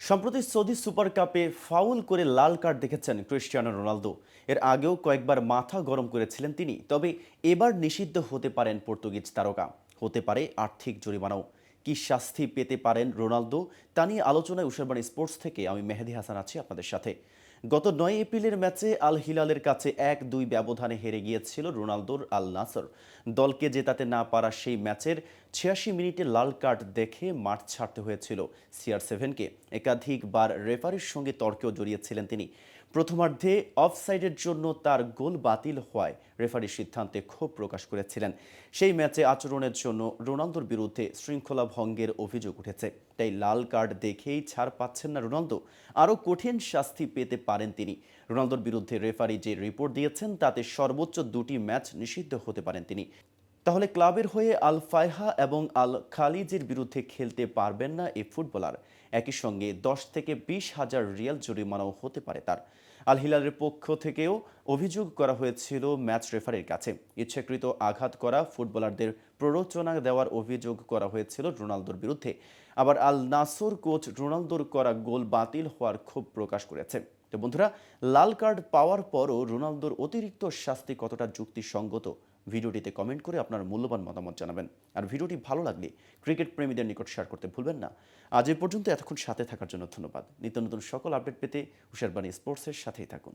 সম্প্রতি Saudi super কাপে foul করে লাল কার্ড দেখেছেন ক্রিস্টিয়ানো রোনালদো। এর আগেও কয়েকবার মাথা গরম করেছিলেন তিনি, তবে এবার নিষিদ্ধ হতে পারেন পর্তুগিজ তারকা। হতে পারে আর্থিক জরিমানাও। কি শাস্তি পেতে পারেন রোনালদো তা নিয়ে আলোচনায় উষারবাণী স্পোর্টস থেকে আমি মেহেদি হাসান আছি আপনাদের সাথে। গত নয় এপ্রিলের ম্যাচে আল হিলালের কাছে এক দুই ব্যবধানে হেরে গিয়েছিল রোনালদোর আল নাসর দলকে জেতাতে না পারা সেই ম্যাচের ছিয়াশি মিনিটে লাল কার্ড দেখে মাঠ ছাড়তে হয়েছিল সিআর সেভেনকে। একাধিকবার রেফারির সঙ্গে তর্কেও জড়িয়েছিলেন তিনি। প্রথমার্ধে অফসাইডের জন্য তার গোল বাতিল হওয়ায় রেফারির সিদ্ধান্তে ক্ষোভ প্রকাশ করেছিলেন। সেই ম্যাচে আচরণের জন্য রোনালদোর বিরুদ্ধে শৃঙ্খলা ভঙ্গের অভিযোগ উঠেছে। তাই লাল কার্ড দেখেই ছাড় পাচ্ছেন না রোনালদো। আরও কঠিন শাস্তি পেতে পারেন তিনি। রোনালদোর বিরুদ্ধে রেফারি যে রিপোর্ট দিয়েছেন, তাতে সর্বোচ্চ দুটি ম্যাচ নিষিদ্ধ হতে পারেন তিনি। তাহলে ক্লাবের হয়ে আল ফায়হা এবং আল খালিজের বিরুদ্ধে খেলতে পারবেন না এই ফুটবলার। একই সঙ্গে দশ থেকে বিশ হাজার রিয়াল জরিমানাও হতে পারে তার। আল হিলালের পক্ষ থেকেও অভিযোগ করা হয়েছিল ম্যাচ রেফারির কাছে। ইচ্ছাকৃত আঘাত করা ফুটবলারদের প্ররোচনা দেওয়ার অভিযোগ করা হয়েছিল রোনালদোর বিরুদ্ধে। আবার আল নাসর কোচ রোনালদোর করা গোল বাতিল হওয়ার ক্ষোভ প্রকাশ করেছে। তো বন্ধুরা, লাল কার্ড পাওয়ার পরও রোনালদোর অতিরিক্ত শাস্তি কতটা যুক্তিসঙ্গত ভিডিওটিতে কমেন্ট করে আপনার মূল্যবান মতামত জানাবেন। আর ভিডিওটি ভালো লাগলে ক্রিকেট প্রেমীদের নিকট শেয়ার করতে ভুলবেন না। আজ এ পর্যন্ত এতক্ষণ সাথে থাকার জন্য ধন্যবাদ। নিত্য নতুন সকল আপডেট পেতে হুশারবাণী স্পোর্টসের সাথেই থাকুন।